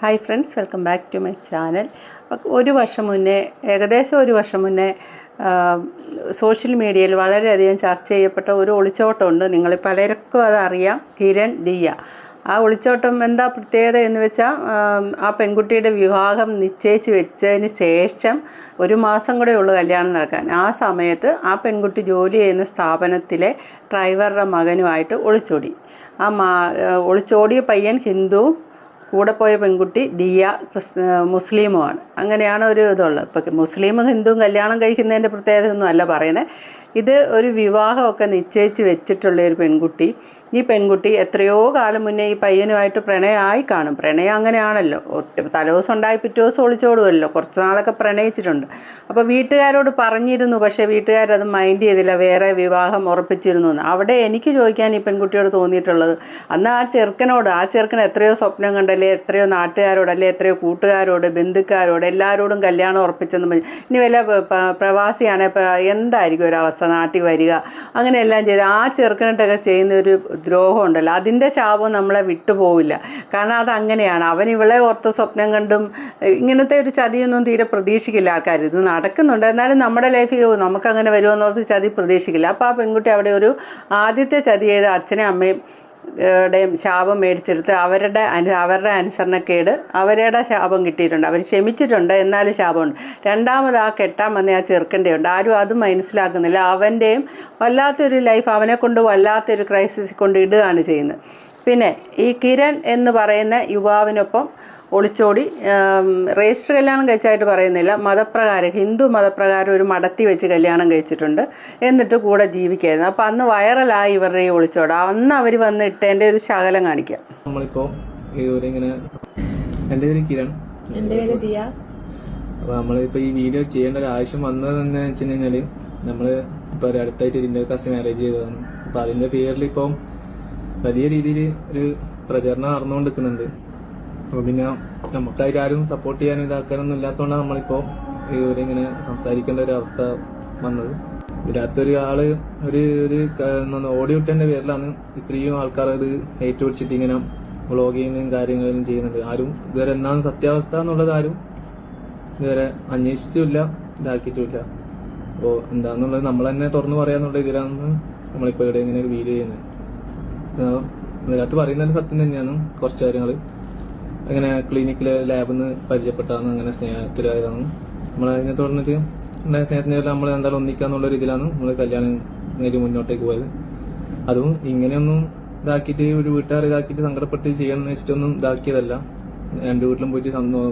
Hi friends welcome back to my channel ഒരു വർഷം മുന്നേ ഏകദേശം ഒരു വർഷം മുന്നേ സോഷ്യൽ മീഡിയയിൽ വളരെയധികം ചർച്ച ചെയ്യപ്പെട്ട ഒരു ഒളിച്ചോട്ടമുണ്ട്. നിങ്ങൾ പലർക്കും അതറിയാം. കിരൺ ദിയ. ആ ഒളിച്ചോട്ടം എന്താ പ്രത്യേകത എന്ന് വെച്ചാൽ ആ പെൺകുട്ടിയുടെ വിവാഹം നിശ്ചയിച്ച് വെച്ചതിന് ശേഷം ഒരു മാസം കൂടെ ഉള്ളു കല്യാണം നടക്കാൻ. ആ സമയത്ത് ആ പെൺകുട്ടി ജോലി ചെയ്യുന്ന സ്ഥാപനത്തിലെ ഡ്രൈവറുടെ മകനുമായിട്ട് ഒളിച്ചോടി. ആ മാ ഒളിച്ചോടിയ പയ്യൻ ഹിന്ദുവും കൂടെ പോയ പെൺകുട്ടി ദിയ ക്രിസ് മുസ്ലിമുമാണ്. അങ്ങനെയാണ് ഒരു ഇതുള്ളത്. ഇപ്പം മുസ്ലിമും ഹിന്ദുവും കല്യാണം കഴിക്കുന്നതിന്റെ പ്രത്യേകത ഒന്നും അല്ല പറയുന്നത്. ഇത് ഒരു വിവാഹമൊക്കെ നിശ്ചയിച്ച് വെച്ചിട്ടുള്ള ഒരു പെൺകുട്ടി. ഈ പെൺകുട്ടി എത്രയോ കാലം മുന്നേ ഈ പയ്യനുമായിട്ട് പ്രണയമായി കാണും. പ്രണയം അങ്ങനെയാണല്ലോ. ഒറ്റ തലേദിവസം ഉണ്ടായി പിറ്റേ ദിവസം ഒളിച്ചോടുമല്ലോ കുറച്ച് നാളൊക്കെ പ്രണയിച്ചിട്ടുണ്ട്. അപ്പോൾ വീട്ടുകാരോട് പറഞ്ഞിരുന്നു പക്ഷേ വീട്ടുകാരത് മൈൻഡ് ചെയ്തില്ല. വേറെ വിവാഹം ഉറപ്പിച്ചിരുന്നു എന്ന്. അവിടെ എനിക്ക് ചോദിക്കാൻ ഈ പെൺകുട്ടിയോട് തോന്നിയിട്ടുള്ളത് അന്ന് ആ ചെറുക്കനോട് ആ ചെറുക്കൻ എത്രയോ സ്വപ്നം കണ്ടല്ലേ എത്രയോ നാട്ടുകാരോട് അല്ലെ എത്രയോ കൂട്ടുകാരോട് ബന്ധുക്കാരോട് എല്ലാവരോടും കല്യാണം ഉറപ്പിച്ചെന്ന് പറഞ്ഞു. ഇനി വല്ല പ്രവാസിയാണെങ്കിൽ എന്തായിരിക്കും ഒരവസ്ഥ? നാട്ടിൽ വരിക. അങ്ങനെയെല്ലാം ചെയ്ത് ആ ചെറുക്കനിട്ടൊക്കെ ചെയ്യുന്ന ഒരു ദ്രോഹം ഉണ്ടല്ലോ അതിന്റെ ശാപം നമ്മളെ വിട്ടുപോവില്ല. കാരണം അത് അങ്ങനെയാണ് അവൻ ഇവളെ ഓർത്ത് സ്വപ്നം കണ്ടും ഇങ്ങനത്തെ ഒരു ചതിയൊന്നും തീരെ പ്രതീക്ഷിക്കില്ല ആൾക്കാർ. ഇത് നടക്കുന്നുണ്ട്. എന്നാലും നമ്മുടെ ലൈഫിൽ നമുക്കങ്ങനെ വരുമോ ഓർത്ത് ചതി പ്രതീക്ഷിക്കില്ല. അപ്പോൾ ആ പെൺകുട്ടി അവിടെ ഒരു ആദ്യത്തെ ചതി ചെയ്ത അച്ഛനെയും അമ്മയും ടെയും ശാപം മേടിച്ചെടുത്ത് അവരുടെ അനു അവരുടെ അനുസരണക്കേട് അവരുടെ ശാപം കിട്ടിയിട്ടുണ്ട്. അവർ ക്ഷമിച്ചിട്ടുണ്ട് എന്നാലും ശാപമുണ്ട്. രണ്ടാമത് ആ കെട്ടാൻ വന്ന ആ ചെറുക്കന്റെ ഉണ്ട് ആരും അത് മനസ്സിലാക്കുന്നില്ല. അവന്റെയും വല്ലാത്തൊരു ലൈഫ് അവനെ കൊണ്ട് വല്ലാത്തൊരു ക്രൈസിസ് കൊണ്ട് ഇടുകയാണ് ചെയ്യുന്നത്. പിന്നെ ഈ കിരൺ എന്ന് പറയുന്ന യുവാവിനൊപ്പം ഒളിച്ചോടി. രജിസ്റ്റർ കല്യാണം കഴിച്ചായിട്ട് പറയുന്നില്ല. മതപ്രകാരം ഹിന്ദു മതപ്രകാരം ഒരു മടത്തി വെച്ച് കല്യാണം കഴിച്ചിട്ടുണ്ട്. എന്നിട്ട് കൂടെ ജീവിക്കായിരുന്നു. അപ്പം അന്ന് വൈറലായി ഇവരുടെ ഈ ഒളിച്ചോട്. അന്ന് അവർ വന്ന് ഇട്ടതിന്റെ ഒരു ശകലം കാണിക്കാം. നമ്മളിപ്പോൾ ഇങ്ങനെ എന്റെ പേര് കിരൺ. എന്റെ പേര് ദിയ. അപ്പോൾ നമ്മളിപ്പോ ഈ വീഡിയോ ചെയ്യേണ്ട ഒരു ആവശ്യം വന്നത് എന്ന് വെച്ചിട്ടുണ്ടെങ്കിൽ നമ്മൾ ഇപ്പൊ ഒരു അടുത്തായിട്ട് ഇതിന്റെ കസ്റ്റ് മാരേജ് ചെയ്തതാണ്. അപ്പൊ അതിന്റെ പേരിൽ ഇപ്പം വലിയ രീതിയിൽ ഒരു പ്രചരണം നടന്നുകൊണ്ടിരിക്കുന്നുണ്ട്. അപ്പൊ പിന്നെ നമുക്കായിട്ട് ആരും സപ്പോർട്ട് ചെയ്യാനും ഇതാക്കാനൊന്നും ഇല്ലാത്തതുകൊണ്ടാണ് നമ്മളിപ്പോ ഇവിടെ ഇങ്ങനെ സംസാരിക്കേണ്ട ഒരു അവസ്ഥ വന്നത്. ഇതിനകത്തൊരു ആൾ ഒരു ഒരു ഓടി വിട്ടേന്റെ പേരിലാണ് ഇത്രയും ആൾക്കാർ ഇത് ഏറ്റുപിടിച്ചിട്ട് ഇങ്ങനെ വ്ളോഗ് ചെയ്യുന്നതും കാര്യങ്ങളും ചെയ്യുന്നുണ്ട് ആരും ഇതുവരെ എന്താണ് സത്യാവസ്ഥ എന്നുള്ളത് ആരും ഇതുവരെ അന്വേഷിച്ചിട്ടില്ല ഇതാക്കിയിട്ടുമില്ല. അപ്പോൾ എന്താന്നുള്ളത് നമ്മൾ തന്നെ തുറന്നു പറയാന്നുള്ള ഇതിലാണ് നമ്മളിപ്പോൾ ഇവിടെ ഇങ്ങനെ ഒരു വീഡിയോ ചെയ്യുന്നത്. ഇതിനകത്ത് പറയുന്നത് സത്യം തന്നെയാണ് കുറച്ച് കാര്യങ്ങൾ അങ്ങനെ ക്ലിനിക്കിലെ ലാബിൽ നിന്ന് പരിചയപ്പെട്ടാണ് അങ്ങനെ സ്നേഹത്തിലായതാണ്. നമ്മൾ അതിനെ തുടർന്നിട്ട് ഉണ്ടായ സ്നേഹത്തിന് നമ്മൾ എന്തായാലും ഒന്നിക്കാന്നുള്ള രീതിയിലാണ് നമ്മൾ കല്യാണം നേരി മുന്നോട്ടേക്ക് പോയത്. അതും ഇങ്ങനെയൊന്നും ഇതാക്കിയിട്ട് ഒരു വീട്ടുകാർ ഇതാക്കിയിട്ട് സങ്കടപ്പെടുത്തി ചെയ്യണം എന്ന് വെച്ചിട്ടൊന്നും ഇതാക്കിയതല്ല. രണ്ട് വീട്ടിലും പോയിട്ട്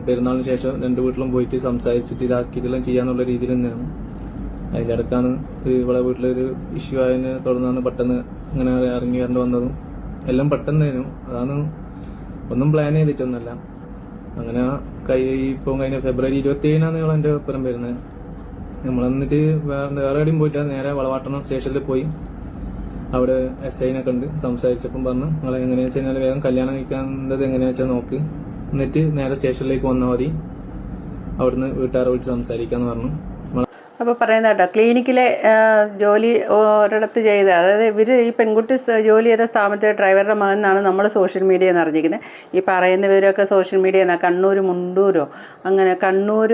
പെരുന്നാളിന് ശേഷം രണ്ട് വീട്ടിലും പോയിട്ട് സംസാരിച്ചിട്ട് ഇതാക്കിയിട്ടെല്ലാം ചെയ്യാന്നുള്ള രീതിയിൽ തന്നെയാണ്. അതിലടക്കാണ് ഇവിടെ വീട്ടിലൊരു ഇഷ്യൂ ആയതിനെ തുടർന്നാണ് പെട്ടെന്ന് അങ്ങനെ ഇറങ്ങി വരേണ്ടി വന്നതും. എല്ലാം പെട്ടെന്നായിരുന്നു അതാണ് ഒന്നും പ്ലാൻ ചെയ്തിട്ടൊന്നുമല്ല. അങ്ങനെ കൈ ഇപ്പം കഴിഞ്ഞ ഫെബ്രുവരി ഇരുപത്തി ഏഴിനാണ് നിങ്ങൾ എന്റെ ഒപ്പം വരുന്നത്. നമ്മൾ എന്നിട്ട് വേറെ വേറെ എവിടെയും പോയിട്ട് നേരെ വളവാട്ടണം സ്റ്റേഷനിൽ പോയി. അവിടെ എസ് ഐനെ കണ്ട് സംസാരിച്ചപ്പം പറഞ്ഞു നിങ്ങൾ എങ്ങനെയാ വെച്ച് കഴിഞ്ഞാൽ വേഗം കല്യാണം കഴിക്കാൻ എങ്ങനെയാ വെച്ചാൽ നോക്ക്. എന്നിട്ട് നേരെ സ്റ്റേഷനിലേക്ക് വന്നാൽ മതി. അവിടുന്ന് വീട്ടുകാരെ വിളിച്ച് സംസാരിക്കാന്ന് പറഞ്ഞു. അപ്പോൾ പറയുന്നത് കേട്ടോ ക്ലിനിക്കിലെ ജോലി ഒരിടത്ത് ചെയ്ത് അതായത് ഇവർ ഈ പെൺകുട്ടി ജോലി ചെയ്ത സ്ഥാപനത്തിലെ ഡ്രൈവറുടെ മകൻ എന്നാണ് നമ്മൾ സോഷ്യൽ മീഡിയ എന്ന് അറിഞ്ഞിരിക്കുന്നത് ഈ പറയുന്നവരൊക്കെ സോഷ്യൽ മീഡിയ നിന്നാണ് കണ്ണൂർ മുണ്ടൂരോ? അങ്ങനെ കണ്ണൂർ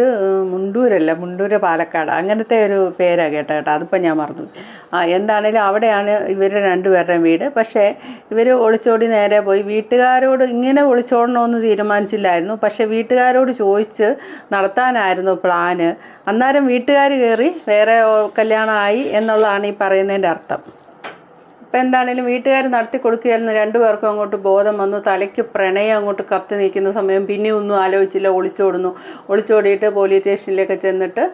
മുണ്ടൂരല്ല മുണ്ടൂര് പാലക്കാട്. അങ്ങനത്തെ ഒരു പേരാണ് കേട്ടോ കേട്ടോ അതിപ്പോൾ ഞാൻ മറന്നു. ആ എന്താണേലും അവിടെയാണ് ഇവർ രണ്ടുപേരുടെയും വീട്. പക്ഷേ ഇവർ ഒളിച്ചോടി നേരെ പോയി. വീട്ടുകാരോട് ഇങ്ങനെ ഒളിച്ചോടണമെന്ന് തീരുമാനിച്ചില്ലായിരുന്നു. പക്ഷേ വീട്ടുകാരോട് ചോദിച്ച് നടത്താനായിരുന്നു പ്ലാന്. അന്നേരം വീട്ടുകാർ കയറി വേറെ കല്യാണമായി എന്നുള്ളതാണ് ഈ പറയുന്നതിന്റെ അർത്ഥം. ഇപ്പം എന്താണേലും വീട്ടുകാർ നടത്തി കൊടുക്കുകയായിരുന്നു. രണ്ടുപേർക്കും അങ്ങോട്ട് ബോധം വന്നു. തലയ്ക്ക് പ്രണയം അങ്ങോട്ട് കത്തി നിൽക്കുന്ന സമയം പിന്നെ ഒന്നും ആലോചിച്ചില്ല. ഒളിച്ചോടുന്നു. ഒളിച്ചോടിയിട്ട് പോലീസ് സ്റ്റേഷനിലേക്ക് ചെന്നിട്ട്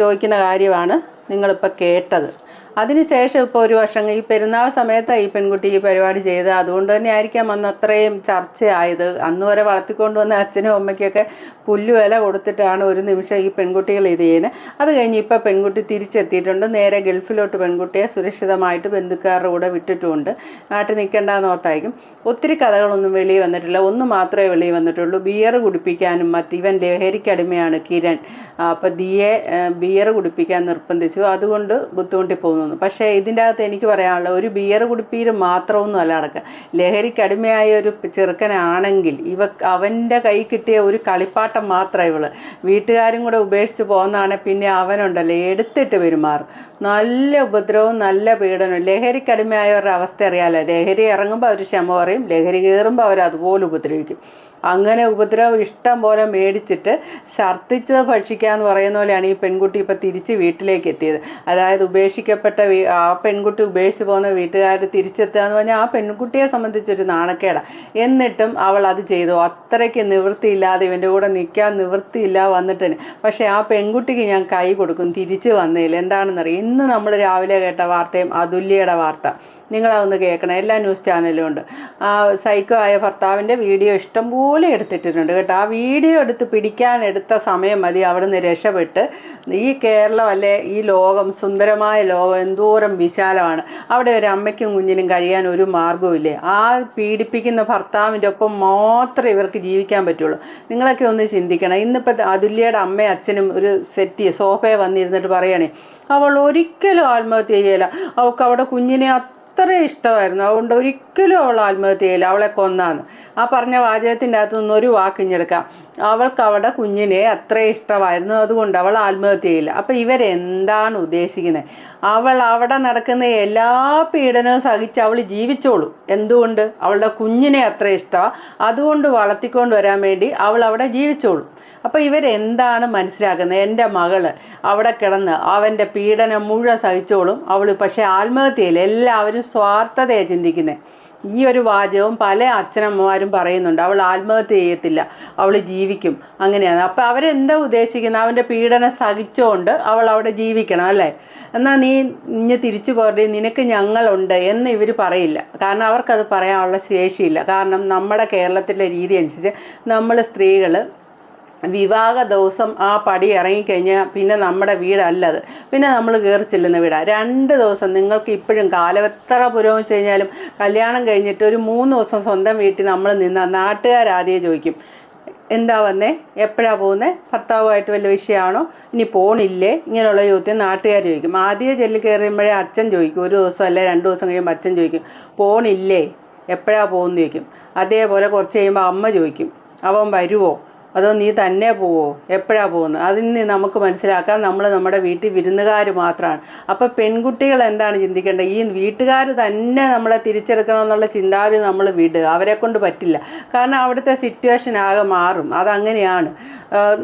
ചോദിക്കുന്ന കാര്യമാണ് നിങ്ങളിപ്പോൾ കേട്ടത്. അതിനുശേഷം ഇപ്പോൾ ഒരു വർഷം ഈ പെരുന്നാൾ സമയത്താണ് ഈ പെൺകുട്ടി ഈ പരിപാടി ചെയ്ത് അതുകൊണ്ട് തന്നെ ആയിരിക്കാം അന്ന് അത്രയും ചർച്ചയായത്. അന്ന് വരെ വളർത്തിക്കൊണ്ട് വന്ന അച്ഛനും അമ്മയ്ക്കൊക്കെ പുല്ല് വില കൊടുത്തിട്ടാണ് ഒരു നിമിഷം ഈ പെൺകുട്ടികൾ ഇത് ചെയ്യുന്നത്. അത് കഴിഞ്ഞ് ഇപ്പോൾ പെൺകുട്ടി തിരിച്ചെത്തിയിട്ടുണ്ട്. നേരെ ഗൾഫിലോട്ട് പെൺകുട്ടിയെ സുരക്ഷിതമായിട്ട് ബന്ധുക്കാരുടെ കൂടെ വിട്ടിട്ടുമുണ്ട് നാട്ടിൽ നിൽക്കേണ്ടെന്ന് ഓർത്തായിരിക്കും. ഒത്തിരി കഥകളൊന്നും വെളിയിൽ വന്നിട്ടില്ല. ഒന്ന് മാത്രമേ വെളിയിൽ വന്നിട്ടുള്ളൂ. ബിയർ കുടിപ്പിക്കാനും മറ്റ് ഇവൻ ലഹരിക്കടിമയാണ് കിരൺ. അപ്പോൾ ദിയെ ബിയർ കുടിപ്പിക്കാൻ നിർബന്ധിച്ചു. അതുകൊണ്ട് ബുദ്ധിമുട്ടി പോകുന്നു എന്ന് പക്ഷേ ഇതിന്റെ അകത്ത് എനിക്ക് പറയാനുള്ള ഒരു ബിയർ കുടിപ്പീര് മാത്രമൊന്നും അല്ല നടക്കുക. ലഹരിക്കടിമയായ ഒരു ചെറുക്കനാണെങ്കിൽ ഇവ അവന്റെ കൈ കിട്ടിയ ഒരു കളിപ്പാട്ടം മാത്രം ഇവൾ വീട്ടുകാരും കൂടെ ഉപേക്ഷിച്ച് പോകുന്നതാണ്. പിന്നെ അവനുണ്ടല്ലോ എടുത്തിട്ട് പെരുമാറും. നല്ല ഉപദ്രവവും നല്ല പീഡനവും. ലഹരിക്കടിമയായവരുടെ അവസ്ഥ അറിയാമല്ലോ ലഹരി ഇറങ്ങുമ്പോൾ അവർ ക്ഷമ പറയും. ലഹരി കയറുമ്പോൾ അവർ അതുപോലെ ഉപദ്രവിക്കും. അങ്ങനെ ഉപദ്രവം ഇഷ്ടം പോലെ മേടിച്ചിട്ട് ഛർദ്ദിച്ചത് ഭക്ഷിക്കാന്ന് പറയുന്ന പോലെയാണ് ഈ പെൺകുട്ടി ഇപ്പം തിരിച്ച് വീട്ടിലേക്ക് എത്തിയത്. അതായത് ഉപേക്ഷിക്കപ്പെട്ട വീ- ആ പെൺകുട്ടി ഉപേക്ഷിച്ച് പോകുന്ന വീട്ടുകാർ തിരിച്ചെത്തുക എന്ന് പറഞ്ഞാൽ ആ പെൺകുട്ടിയെ സംബന്ധിച്ചൊരു നാണക്കേട. എന്നിട്ടും അവൾ അത് ചെയ്തു. അത്രയ്ക്ക് നിവൃത്തിയില്ലാതെ ഇവന്റെ കൂടെ നിൽക്കാൻ നിവൃത്തിയില്ല വന്നിട്ട് പക്ഷേ ആ പെൺകുട്ടിക്ക് ഞാൻ കൈ കൊടുക്കും. തിരിച്ച് വന്നതിൽ എന്താണെന്നറിയാം? ഇന്ന് നമ്മൾ രാവിലെ കേട്ട വാർത്തയും അതുല്യയുടെ വാർത്ത. നിങ്ങളതൊന്ന് കേൾക്കണം. എല്ലാ ന്യൂസ് ചാനലും ഉണ്ട്. ആ സൈക്കോ ആയ ഭർത്താവിന്റെ വീഡിയോ ഇഷ്ടംപോലെ എടുത്തിട്ടിട്ടുണ്ട് കേട്ടോ. ആ വീഡിയോ എടുത്ത് പിടിക്കാനെടുത്ത സമയം മതി. അവിടുന്ന് രക്ഷപ്പെട്ട് ഈ കേരളം അല്ലെ ഈ ലോകം സുന്ദരമായ ലോകം എന്തോരം വിശാലമാണ്. അവിടെ ഒരു അമ്മയ്ക്കും കുഞ്ഞിനും കഴിയാൻ ഒരു മാർഗവുമില്ലേ? ആ പീഡിപ്പിക്കുന്ന ഭർത്താവിന്റെ ഒപ്പം മാത്രമേ ഇവർക്ക് ജീവിക്കാൻ പറ്റുള്ളൂ. നിങ്ങളൊക്കെ ഒന്ന് ചിന്തിക്കണം. ഇന്നിപ്പോൾ അതുല്യയുടെ അമ്മയും അച്ഛനും ഒരു സെറ്റ് സോഫയെ വന്നിരുന്നിട്ട് പറയണേ അവൾ ഒരിക്കലും ആത്മഹത്യ ചെയ്യല. അവൾക്ക് അവിടെ കുഞ്ഞിനെ അത്ര ഇഷ്ടമായിരുന്നു. അതുകൊണ്ട് ഒരിക്കലും അവൾ ആത്മഹത്യ ചെയ്യില്ല. അവളെ കൊന്നാന്ന്. ആ പറഞ്ഞ വാചകത്തിന്റെ അകത്തു നിന്ന് ഒരു വാക്കിഞ്ഞെടുക്കാം അവൾക്ക് അവളുടെ കുഞ്ഞിനെ അത്ര ഇഷ്ടമായിരുന്നു. അതുകൊണ്ട് അവൾ ആത്മഹത്യ ചെയ്യില്ല. അപ്പം ഇവരെന്താണ് ഉദ്ദേശിക്കുന്നത്? അവൾ അവിടെ നടക്കുന്ന എല്ലാ പീഡനവും സഹിച്ച് അവൾ ജീവിച്ചോളൂ. എന്തുകൊണ്ട്? അവളുടെ കുഞ്ഞിനെ അത്ര ഇഷ്ടമാണ് അതുകൊണ്ട് വളർത്തിക്കൊണ്ട് വരാൻ വേണ്ടി അവൾ അവിടെ ജീവിച്ചോളൂ. അപ്പോൾ ഇവരെന്താണ് മനസ്സിലാക്കുന്നത്? എന്റെ മകൾ അവിടെ കിടന്ന് അവന്റെ പീഡനം മുഴുവൻ സഹിച്ചോളും അവൾ പക്ഷേ ആത്മഹത്യയിൽ എല്ലാവരും സ്വാർത്ഥതയാണ് ചിന്തിക്കുന്നത് ഈ ഒരു വാചകവും പല അച്ഛനമ്മമാരും പറയുന്നുണ്ട്. അവൾ ആത്മഹത്യ ചെയ്യത്തില്ല. അവൾ ജീവിക്കും. അങ്ങനെയാണ്. അപ്പോൾ അവരെന്താ ഉദ്ദേശിക്കുന്നത്? അവന്റെ പീഡനം സഹിച്ചുകൊണ്ട് അവൾ അവിടെ ജീവിക്കണം അല്ലേ? എന്നാൽ നീ ഇഞ്ഞ് തിരിച്ചു പോരേ നിനക്ക് ഞങ്ങളുണ്ട് എന്ന് ഇവർ പറയില്ല. കാരണം അവർക്കത് പറയാനുള്ള ശേഷിയില്ല. കാരണം നമ്മുടെ കേരളത്തിലെ രീതി അനുസരിച്ച് നമ്മൾ സ്ത്രീകൾ വിവാഹ ദിവസം ആ പടി ഇറങ്ങിക്കഴിഞ്ഞാൽ പിന്നെ നമ്മുടെ വീടല്ലത്. പിന്നെ നമ്മൾ കയറി ചെല്ലുന്ന വീടാണ് രണ്ട് ദിവസം നിങ്ങൾക്ക് ഇപ്പോഴും കാലം എത്ര പുരോഗമിച്ച് കഴിഞ്ഞാലും കല്യാണം കഴിഞ്ഞിട്ട് ഒരു മൂന്ന് ദിവസം സ്വന്തം വീട്ടിൽ നമ്മൾ നിന്നാൽ നാട്ടുകാരാദ്യം ചോദിക്കും എന്താ വന്നേ? എപ്പോഴാണ് പോകുന്നത് ഭർത്താവുമായിട്ട് വല്ല വിഷയമാണോ? ഇനി പോണില്ലേ? ഇങ്ങനെയുള്ള ചോദ്യം നാട്ടുകാർ ചോദിക്കും. ആദ്യം ചെല്ലി കയറിയുമ്പോഴേ അച്ഛൻ ചോദിക്കും ഒരു ദിവസം അല്ലെ രണ്ട് ദിവസം കഴിയുമ്പോൾ അച്ഛൻ ചോദിക്കും പോണില്ലേ? എപ്പോഴാണ് പോകുന്നു? ചോദിക്കും. അതേപോലെ കുറച്ച് കഴിയുമ്പോൾ അമ്മ ചോദിക്കും അവൻ വരുമോ അതോ നീ തന്നെ പോവോ? എപ്പോഴാണ് പോകുന്നത്? അതിൽ നിന്ന് നമുക്ക് മനസ്സിലാക്കാം നമ്മൾ നമ്മുടെ വീട്ടിൽ വിരുന്നുകാർ മാത്രമാണ് അപ്പോൾ പെൺകുട്ടികൾ എന്താണ് ചിന്തിക്കേണ്ടത്? ഈ വീട്ടുകാർ തന്നെ നമ്മളെ തിരിച്ചെടുക്കണം എന്നുള്ള ചിന്താഗതി നമ്മൾ വിടുക. അവരെ കൊണ്ട് പറ്റില്ല. കാരണം അവിടുത്തെ സിറ്റുവേഷൻ ആകെ മാറും. അതങ്ങനെയാണ്.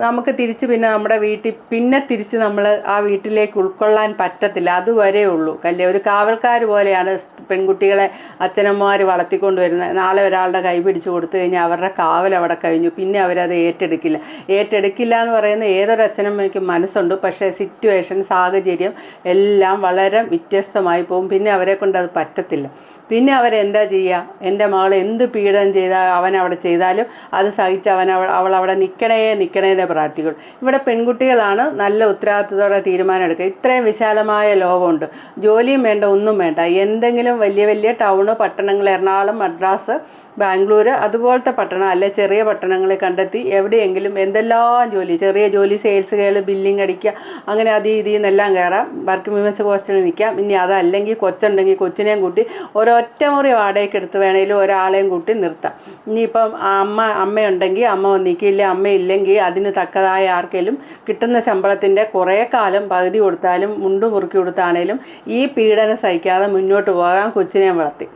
നമുക്ക് തിരിച്ച് പിന്നെ നമ്മുടെ വീട്ടിൽ പിന്നെ തിരിച്ച് നമ്മൾ ആ വീട്ടിലേക്ക് ഉൾക്കൊള്ളാൻ പറ്റത്തില്ല. അതുവരെ ഉള്ളൂ. കല്യ ഒരു കാവൽക്കാർ പോലെയാണ് പെൺകുട്ടികളെ അച്ഛനമ്മമാർ വളർത്തിക്കൊണ്ട് വരുന്നത്. നാളെ ഒരാളുടെ കൈ പിടിച്ചു കൊടുത്തു കഴിഞ്ഞാൽ അവരുടെ കാവൽ അവിടെ കഴിഞ്ഞു. പിന്നെ അവരത് ഏറ്റെടുക്കില്ല. ഏറ്റെടുക്കില്ല എന്ന് പറയുന്ന ഏതൊരു എനിക്ക് മനസ്സുണ്ട്. പക്ഷേ സിറ്റുവേഷൻ സാഹചര്യം എല്ലാം വളരെ വ്യത്യസ്തമായി പോകും. പിന്നെ അവരെ കൊണ്ട് അത് പറ്റത്തില്ല. പിന്നെ അവരെന്താ ചെയ്യുക എന്റെ മകൾ എന്ത് പീഡനം ചെയ്താൽ അവൻ അവിടെ ചെയ്താലും അത് സഹിച്ച് അവൻ അവൾ അവിടെ നിൽക്കണേ നിൽക്കണേനെ പ്രാർത്ഥിക്കും ഇവിടെ പെൺകുട്ടികളാണ് നല്ല ഉത്തരവാദിത്തത്തോടെ തീരുമാനം എടുക്കുക. ഇത്രയും വിശാലമായ ലോകമുണ്ട്. ജോലിയും വേണ്ട ഒന്നും വേണ്ട. എന്തെങ്കിലും വലിയ വലിയ ടൗണ് പട്ടണങ്ങൾ എറണാകുളം മദ്രാസ് ബാംഗ്ലൂർ അതുപോലത്തെ പട്ടണം അല്ലെ ചെറിയ പട്ടണങ്ങളെ കണ്ടെത്തി എവിടെയെങ്കിലും എന്തെല്ലാം ജോലി ചെറിയ ജോലി സെയിൽസ് കയറി ബില്ലിംഗ് അടിക്കുക അങ്ങനെ അത് ഇതിൽ നിന്നെല്ലാം കയറാം. വർക്ക് വിമൻസ് ഹോസ്റ്റലിൽ നിൽക്കാം. ഇനി അതല്ലെങ്കിൽ കൊച്ചുണ്ടെങ്കിൽ കൊച്ചിനെയും കൂട്ടി ഒരൊറ്റ മുറി വാടകയ്ക്ക് എടുത്ത് വേണമെങ്കിലും ഒരാളെയും കൂട്ടി നിർത്താം. ഇനിയിപ്പം അമ്മ അമ്മയുണ്ടെങ്കിൽ അമ്മ നിൽക്കില്ല അമ്മയില്ലെങ്കിൽ അതിന് തക്കതായ ആർക്കെങ്കിലും കിട്ടുന്ന ശമ്പളത്തിന്റെ കുറേ കാലം പകുതി കൊടുത്താലും മുണ്ടു മുറുക്കി കൊടുത്താണേലും ഈ പീഡനം സഹിക്കാതെ മുന്നോട്ട് പോകാൻ കൊച്ചിനെ വളർത്തി.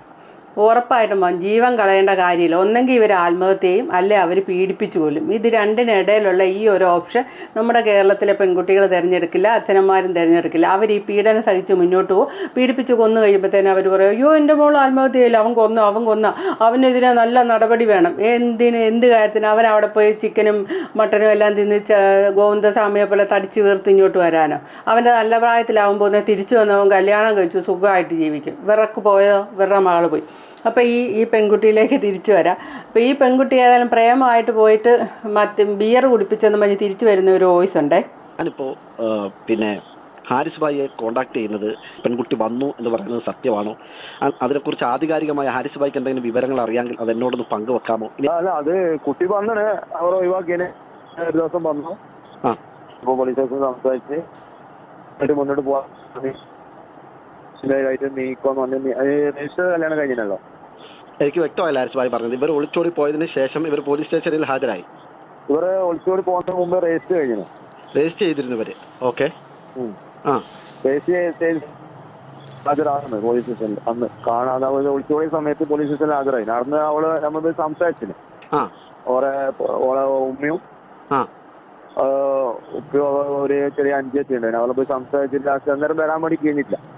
ഉറപ്പായിട്ടും പോകും. ജീവൻ കളയേണ്ട കാര്യമില്ല. ഒന്നെങ്കിൽ ഇവർ ആത്മഹത്യയും അല്ലെ അവർ പീഡിപ്പിച്ചു കൊല്ലും. ഇത് രണ്ടിനിടയിലുള്ള ഈ ഒരു ഓപ്ഷൻ നമ്മുടെ കേരളത്തിലെ പെൺകുട്ടികൾ തിരഞ്ഞെടുക്കില്ല അച്ഛനന്മാരും തിരഞ്ഞെടുക്കില്ല. അവർ ഈ പീഡനം സഹിച്ച് മുന്നോട്ട് പോകും. പീഡിപ്പിച്ച് കൊന്നു കഴിയുമ്പോഴത്തേനും അവർ പറയും അയ്യോ എന്റെ മോൾ ആത്മഹത്യ ചെയ്യില്ല അവൻ കൊന്നു അവൻ കൊന്ന. അവനെതിരെ നല്ല നടപടി വേണം. എന്തിന് എന്ത് കാര്യത്തിന്? അവൻ അവിടെ പോയി ചിക്കനും മട്ടനും എല്ലാം തിന്ന് ഗോവിന്ദസ്വാമിയെ പോലെ തടിച്ച് വീർത്ത് ഇങ്ങോട്ട് വരാനോ? അവന്റെ നല്ല പ്രായത്തിലാവുമ്പോൾ തിരിച്ചു വന്നവൻ കല്യാണം കഴിച്ചു സുഖമായിട്ട് ജീവിക്കും. വിറക്ക് പോയോ? വിറ മകൾ പോയി. അപ്പോൾ ഈ ഈ പെൺകുട്ടിയിലേക്ക് തിരിച്ചു വരാം. അപ്പോൾ ഈ പെൺകുട്ടി ഏതായാലും പ്രേമമായിട്ട് പോയിട്ട് മറ്റ് ബിയർ കുടിപ്പിച്ചെന്ന് പറഞ്ഞ് തിരിച്ചു വരുന്ന ഒരു വോയിസ് ഉണ്ടേ. ഞാനിപ്പോൾ പിന്നെ ഹാരിസ് ഭായിയെ കോണ്ടാക്ട് ചെയ്യുന്നത് പെൺകുട്ടി വന്നു എന്ന് പറയുന്നത് സത്യമാണോ? അതിനെക്കുറിച്ച് ആധികാരികമായ ഹാരിസ് ഭായിക്ക് എന്തെങ്കിലും വിവരങ്ങൾ അറിയാമെങ്കിൽ അത് എന്നോടൊന്ന് പങ്കുവെക്കാമോ? അല്ല അത് കുട്ടി വന്നിന് അവർ ഒഴിവാക്കിയതിന് ഒരു ദിവസം വന്നു. ആ. അപ്പോൾ പോലീസ് സ്റ്റേഷനിൽ സംസാരിച്ച് മുന്നോട്ട് പോവാൻ ഇതായിട്ട് നീക്കോന്ന് പറഞ്ഞ് രജിസ്റ്റർ കല്യാണം കഴിഞ്ഞല്ലോ എനിക്ക് വ്യക്തമായില്ല ഹാരിസ് ഭായി പറഞ്ഞത്. ഇവർ ഒളിച്ചോടി പോയതിന് ശേഷം ഇവർ പോലീസ് സ്റ്റേഷനിൽ ഹാജരായി. ഇവർ ഒളിച്ചോടി പോകുന്നതിന് മുമ്പ് രജിസ്റ്റർ കഴിഞ്ഞു രജിസ്റ്റർ ചെയ്തിരുന്നു ഇവർ. ഓക്കെ. ആ. രജിസ്റ്റർ ഹാജരാകുന്നത് പോലീസ് സ്റ്റേഷനിൽ. അന്ന് കാണാതെ ഒളിച്ചോടിയ സമയത്ത് പോലീസ് സ്റ്റേഷനിൽ ഹാജരായി. അന്ന് അവൾ നമ്മൾ സംസാരിച്ചില്ല? ഓറെ ഓളെ ഉമ്മയും ഒരു ചെറിയ അഞ്ചെത്തി ഉണ്ടായിരുന്നു അവളെ പോയി സംസാരിച്ചിട്ട് അന്നേരം വരാൻ വേണ്ടി കഴിഞ്ഞിട്ടില്ല.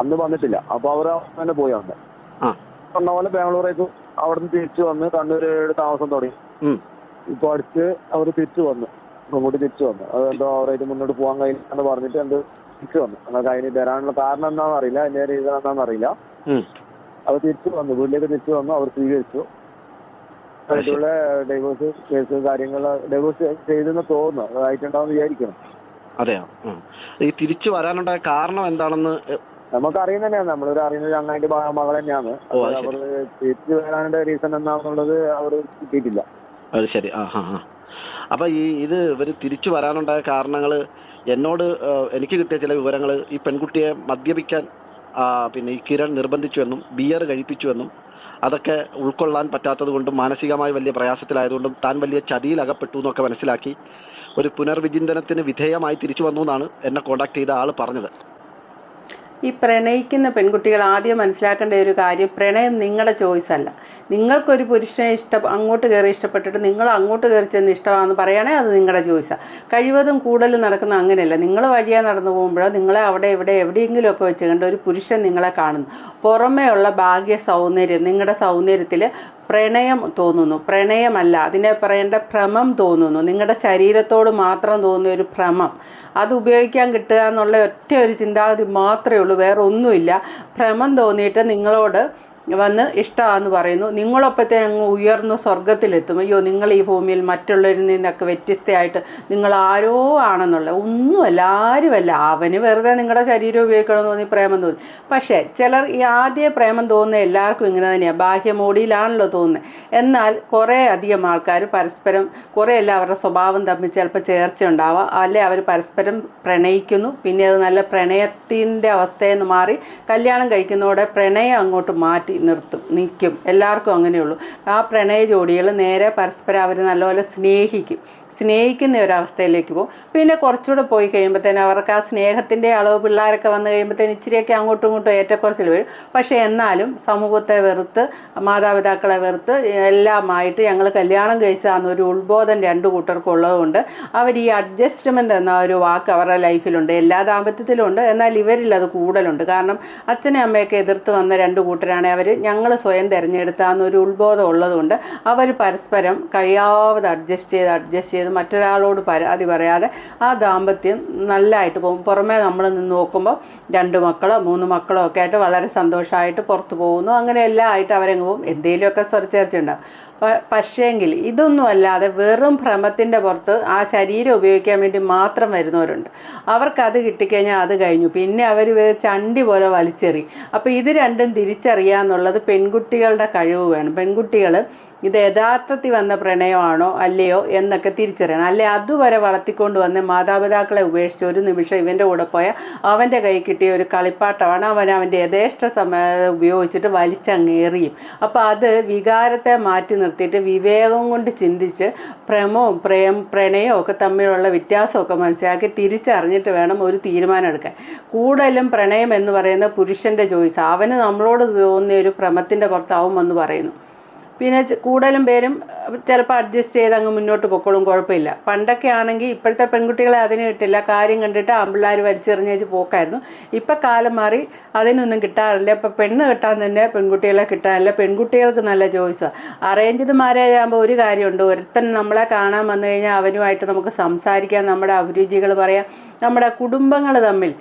അന്ന് വന്നിട്ടില്ല. അപ്പൊ അവർ തന്നെ പോയി അന്ന് പറഞ്ഞ പോലെ ബാംഗ്ലൂരേക്ക് അവിടെ നിന്ന് തിരിച്ചു വന്ന് കണ്ണൂര് താമസം തുടങ്ങി. ഇപ്പൊ അടുത്ത് അവർ തിരിച്ചു വന്നു. അങ്ങോട്ട് തിരിച്ചു വന്നു. അതെന്തോ അവരായിട്ട് മുന്നോട്ട് പോകാൻ കഴിയില്ല എന്ന് പറഞ്ഞിട്ട് എന്ത് തിരിച്ചു വന്നു. അങ്ങനെ അതിന് വരാനുള്ള കാരണം എന്താണെന്ന് അറിയില്ല. അതിന്റെ റീസൺ എന്താണെന്ന് അറിയില്ല. അവർ തിരിച്ചു വന്നു. വീട്ടിലേക്ക് തിരിച്ചു വന്നു. അവർ സ്വീകരിച്ചു. ആയിട്ടുള്ള ഡൈവേഴ്സ് കേസ് കാര്യങ്ങൾ ഡൈവേഴ്സ് ചെയ്തെന്ന് തോന്നുന്നു. അതായിട്ടുണ്ടാവും വിചാരിക്കണം അതെയോ? ഉം. ഈ തിരിച്ചു വരാനുണ്ടായ കാരണം എന്താണെന്ന് എ- നമുക്ക് അറിയുന്ന തന്നെയാണ് നമ്മളൊരു അറിയുന്ന മകൾ തന്നെയാണ്. ഓ, അത് അവർ തിരിച്ചു വരാനുള്ള റീസൺ എന്താണെന്നുള്ളത് അവർ കിട്ടിയിട്ടില്ല. അത് ശരി. ആ ഹാ ഹാ അപ്പൊ ഈ ഇത് ഇവർ തിരിച്ചു വരാനുണ്ടായ കാരണങ്ങൾ എന്നോട് ആ, എനിക്ക് കിട്ടിയ ചില വിവരങ്ങൾ ഈ പെൺകുട്ടിയെ മദ്യപിക്കാൻ ആ, പിന്നെ ഈ കിരൺ നിർബന്ധിച്ചുവെന്നും ബിയർ കഴിപ്പിച്ചുവെന്നും അതൊക്കെ ഉൾക്കൊള്ളാൻ പറ്റാത്തത് കൊണ്ടും മാനസികമായി വലിയ പ്രയാസത്തിലായതുകൊണ്ടും താൻ വലിയ ചതിയിൽ അകപ്പെട്ടു എന്നൊക്കെ മനസ്സിലാക്കി ഒരു പുനർവിചിന്തനത്തിന് വിധേയമായി തിരിച്ചു വന്നു എന്നാണ് എന്നെ കോണ്ടാക്ട് ചെയ്ത ആൾ പറഞ്ഞത്. ഈ പ്രണയിക്കുന്ന പെൺകുട്ടികൾ ആദ്യം മനസ്സിലാക്കേണ്ട ഒരു കാര്യം പ്രണയം നിങ്ങളുടെ ചോയ്സ് അല്ല. നിങ്ങൾക്കൊരു പുരുഷനെ ഇഷ്ടം അങ്ങോട്ട് കയറി ഇഷ്ടപ്പെട്ടിട്ട് നിങ്ങൾ അങ്ങോട്ട് കയറി ചെന്ന് ഇഷ്ടമാണെന്ന് പറയുകയാണെങ്കിൽ അത് നിങ്ങളുടെ ചോയ്സാണ് കഴിവതും കൂടുതൽ നടക്കുന്ന അങ്ങനെയല്ല. നിങ്ങൾ വഴിയാ നടന്നു പോകുമ്പോഴോ നിങ്ങളെ അവിടെ ഇവിടെ എവിടെയെങ്കിലുമൊക്കെ വെച്ച് കണ്ട് ഒരു പുരുഷൻ നിങ്ങളെ കാണുന്നു. പുറമേയുള്ള ഭാഗ്യ സൗന്ദര്യം നിങ്ങളുടെ സൗന്ദര്യത്തിൽ പ്രണയം തോന്നുന്നു. പ്രണയമല്ല അതിനെ പറയേണ്ട ഭ്രമം തോന്നുന്നു. നിങ്ങളുടെ ശരീരത്തോട് മാത്രം തോന്നുന്ന ഒരു ഭ്രമം. അത് ഉപയോഗിക്കാൻ കിട്ടുക എന്നുള്ള ഒറ്റ ഒരു ചിന്താഗതി മാത്രമേ ഉള്ളൂ. വേറെ ഒന്നുമില്ല ഭ്രമം തോന്നിയിട്ട് നിങ്ങളോട് വന്ന് ഇഷ്ടമാണെന്ന് പറയുന്നു. നിങ്ങളൊപ്പത്തെ അങ്ങ് ഉയർന്നു സ്വർഗത്തിലെത്തും അയ്യോ നിങ്ങൾ ഈ ഭൂമിയിൽ മറ്റുള്ളവരിൽ നിന്നൊക്കെ വ്യത്യസ്തമായിട്ട് നിങ്ങൾ ആരോ ആണെന്നുള്ള ഒന്നുമല്ല ആരുമല്ല. അവന് വെറുതെ നിങ്ങളുടെ ശരീരം ഉപയോഗിക്കണമെന്ന് തോന്നി പ്രേമം തോന്നി. പക്ഷേ ചിലർ ഈ ആദ്യ പ്രേമം തോന്നുന്ന എല്ലാവർക്കും ഇങ്ങനെ തന്നെയാണ് ബാഹ്യമോടിയിലാണല്ലോ തോന്നുന്നത് എന്നാൽ കുറേ അധികം ആൾക്കാർ പരസ്പരം കുറേ എല്ലാവരുടെ സ്വഭാവം തമ്മിൽ ചിലപ്പോൾ ചേർച്ച ഉണ്ടാവാം. അല്ലെ അവർ പരസ്പരം പ്രണയിക്കുന്നു. പിന്നെ അത് നല്ല പ്രണയത്തിന്റെ അവസ്ഥയെന്ന് മാറി കല്യാണം കഴിക്കുന്നതോടെ പ്രണയം അങ്ങോട്ട് മാറ്റി. നിർത്തും നിൽക്കും. എല്ലാവർക്കും അങ്ങനെയുള്ളൂ. ആ പ്രണയ ജോഡികൾ നേരെ പരസ്പരം അവർ നല്ലപോലെ സ്നേഹിക്കും. സ്നേഹിക്കുന്ന ഒരവസ്ഥയിലേക്ക് പോകും. പിന്നെ കുറച്ചുകൂടെ പോയി കഴിയുമ്പോഴത്തേന് അവർക്ക് ആ സ്നേഹത്തിന്റെ അളവ് പിള്ളേരൊക്കെ വന്നു കഴിയുമ്പോഴത്തേന് ഇച്ചിരിയൊക്കെ അങ്ങോട്ടും ഇങ്ങോട്ടും ഏറ്റക്കുറച്ചിൽ വരും. പക്ഷേ എന്നാലും സമൂഹത്തെ വെറുത്ത് മാതാപിതാക്കളെ വെറുത്ത് എല്ലാമായിട്ട് ഞങ്ങൾ കല്യാണം കഴിച്ചതാണെന്ന് ഒരു ഉത്ബോധം രണ്ടു കൂട്ടർക്കും ഉള്ളതുകൊണ്ട് അവർ ഈ അഡ്ജസ്റ്റ്മെന്റ് എന്ന ഒരു വാക്ക് അവരുടെ ലൈഫിലുണ്ട് എല്ലാ ദാമ്പത്യത്തിലും ഉണ്ട് എന്നാൽ ഇവരിൽ അത് കൂടുതലുണ്ട് കാരണം അച്ഛനെ അമ്മയൊക്കെ എതിർത്ത് വന്ന രണ്ട് കൂട്ടരാണ് അവർ ഞങ്ങൾ സ്വയം തിരഞ്ഞെടുത്താന്നൊരു ഉത്ബോധം ഉള്ളതുകൊണ്ട് അവർ പരസ്പരം കഴിയാതെ അഡ്ജസ്റ്റ് ചെയ്ത് അഡ്ജസ്റ്റ് ചെയ്ത് മറ്റൊരാളോട് പരാതി പറയാതെ ആ ദാമ്പത്യം നല്ലതായിട്ട് പോകും. പുറമേ നമ്മൾ നിന്ന് നോക്കുമ്പോൾ രണ്ട് മക്കളോ മൂന്ന് മക്കളോ ഒക്കെ ആയിട്ട് വളരെ സന്തോഷമായിട്ട് പുറത്ത് പോകുന്നു. അങ്ങനെ എല്ലാം ആയിട്ട് അവരങ്ങ് പോകും. എന്തെങ്കിലുമൊക്കെ സ്വരച്ചേർച്ച ഉണ്ടാവും പക്ഷേങ്കിൽ ഇതൊന്നും അല്ലാതെ വെറും ഭ്രമത്തിന്റെ പുറത്ത് ആ ശരീരം ഉപയോഗിക്കാൻ വേണ്ടി മാത്രം വരുന്നവരുണ്ട്. അവർക്കത് കിട്ടിക്കഴിഞ്ഞാൽ അത് കഴിഞ്ഞു. പിന്നെ അവർ ചണ്ടി പോലെ വലിച്ചെറി. അപ്പോൾ ഇത് രണ്ടും തിരിച്ചറിയുക എന്നുള്ളത് പെൺകുട്ടികളുടെ കഴിവ് വേണം. പെൺകുട്ടികൾ ഇത് യഥാർത്ഥത്തിൽ വന്ന പ്രണയമാണോ അല്ലയോ എന്നൊക്കെ തിരിച്ചറിയണം. അല്ലെ അതുവരെ വളർത്തിക്കൊണ്ട് വന്ന് മാതാപിതാക്കളെ ഉപേക്ഷിച്ച് ഒരു നിമിഷം ഇവന്റെ കൂടെ പോയ അവന്റെ കൈ കിട്ടിയ ഒരു കളിപ്പാട്ടമാണ്. അവൻ അവന്റെ യഥേഷ്ട സമയം ഉപയോഗിച്ചിട്ട് വലിച്ചങ്ങേറിയും. അപ്പോൾ അത് വികാരത്തെ മാറ്റി നിർത്തിയിട്ട് വിവേകം കൊണ്ട് ചിന്തിച്ച് പ്രേമവും പ്രേം പ്രണയവും ഒക്കെ തമ്മിലുള്ള വ്യത്യാസമൊക്കെ മനസ്സിലാക്കി തിരിച്ചറിഞ്ഞിട്ട് വേണം ഒരു തീരുമാനം എടുക്കാൻ. കൂടുതലും പ്രണയം എന്ന് പറയുന്ന പുരുഷന്റെ ചോയ്സ്. അവന് നമ്മളോട് തോന്നിയ ഒരു ഭ്രമത്തിന്റെ പുറത്താവും എന്ന് പറയുന്നു. പിന്നെ കൂടുതലും പേരും ചിലപ്പോൾ അഡ്ജസ്റ്റ് ചെയ്ത് അങ്ങ് മുന്നോട്ട് പൊക്കോളും കുഴപ്പമില്ല. പണ്ടൊക്കെ ആണെങ്കിൽ ഇപ്പോഴത്തെ പെൺകുട്ടികളെ അതിന് കിട്ടില്ല. കാര്യം കണ്ടിട്ട് ആമ്പിള്ളേർ വലിച്ചെറിഞ്ഞ് വെച്ച് പോക്കായിരുന്നു. ഇപ്പം കാലം മാറി അതിനൊന്നും കിട്ടാറില്ല. ഇപ്പം പെണ്ണ് കിട്ടാൻ തന്നെ പെൺകുട്ടികളെ കിട്ടാനില്ല പെൺകുട്ടികൾക്ക് നല്ല ചോയ്സാണ് അറേഞ്ച്ഡ് മാരേജ് ആകുമ്പോൾ ഒരു കാര്യമുണ്ട്. ഒരുത്തൻ നമ്മളെ കാണാൻ വന്നു കഴിഞ്ഞാൽ അവനുമായിട്ട് നമുക്ക് സംസാരിക്കാം. നമ്മുടെ അഭിരുചികൾ പറയാം. നമ്മുടെ കുടുംബങ്ങൾ തമ്മിൽ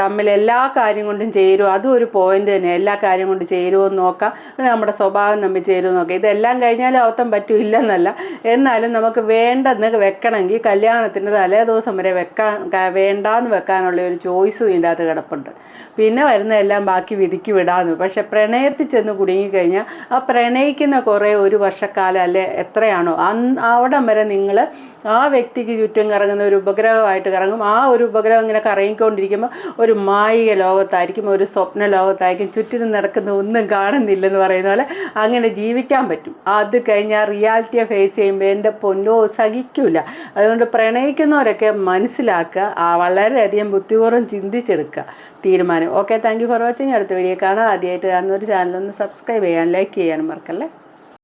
തമ്മിൽ എല്ലാ കാര്യം കൊണ്ടും ചേരുമോ അതും ഒരു പോയിന്റ് തന്നെ. എല്ലാ കാര്യം കൊണ്ട് ചേരുമോ എന്ന് നോക്കാം. പിന്നെ നമ്മുടെ സ്വഭാവം തമ്മിൽ ചേരുമോ നോക്കാം. ഇതെല്ലാം കഴിഞ്ഞാലും അവത്തം പറ്റില്ലെന്നല്ല. എന്നാലും നമുക്ക് വേണ്ടെന്ന് വെക്കണമെങ്കിൽ കല്യാണത്തിന്റെ തലേ ദിവസം വരെ വെക്കാൻ വേണ്ടാന്ന് വെക്കാനുള്ള ഒരു ചോയ്സും ഇതിന്റെ അകത്ത് കിടപ്പുണ്ട്. പിന്നെ വരുന്നതെല്ലാം ബാക്കി വിധിക്ക് വിടാമെന്ന് പക്ഷെ പ്രണയത്തിൽ ചെന്ന് കുടുങ്ങിക്കഴിഞ്ഞാൽ ആ പ്രണയിക്കുന്ന കുറേ ഒരു വർഷക്കാലം അല്ലെ എത്രയാണോ അന്ന് അവിടം വരെ നിങ്ങൾ ആ വ്യക്തിക്ക് ചുറ്റും കറങ്ങുന്ന ഒരു ഉപഗ്രഹമായിട്ട് കറങ്ങും. ആ ഒരു ഉപഗ്രഹം ഇങ്ങനെ കറങ്ങിക്കൊണ്ടിരിക്കുമ്പോൾ ഒരു മായിക ലോകത്തായിരിക്കും ഒരു സ്വപ്ന ലോകത്തായിരിക്കും ചുറ്റിനും നടക്കുന്ന ഒന്നും കാണുന്നില്ലെന്ന് പറയുന്ന പോലെ അങ്ങനെ ജീവിക്കാൻ പറ്റും. അത് കഴിഞ്ഞാൽ റിയാലിറ്റിയെ ഫേസ് ചെയ്യുമ്പോൾ എന്റെ പൊന്നോ സഹിക്കില്ല അതുകൊണ്ട് പ്രണയിക്കുന്നവരൊക്കെ മനസ്സിലാക്കുക വളരെയധികം ബുദ്ധിപൂർവം ചിന്തിച്ചെടുക്കുക. തീരുമാനം. Okay thank you for watching അടുത്ത വീഡിയോ കാണാം. ആദ്യമായിട്ട് കാണുന്ന ഒരു ചാനൽ ഒന്ന് സബ്സ്ക്രൈബ് ചെയ്യാൻ ലൈക്ക് ചെയ്യാനും മറക്കല്ലേ?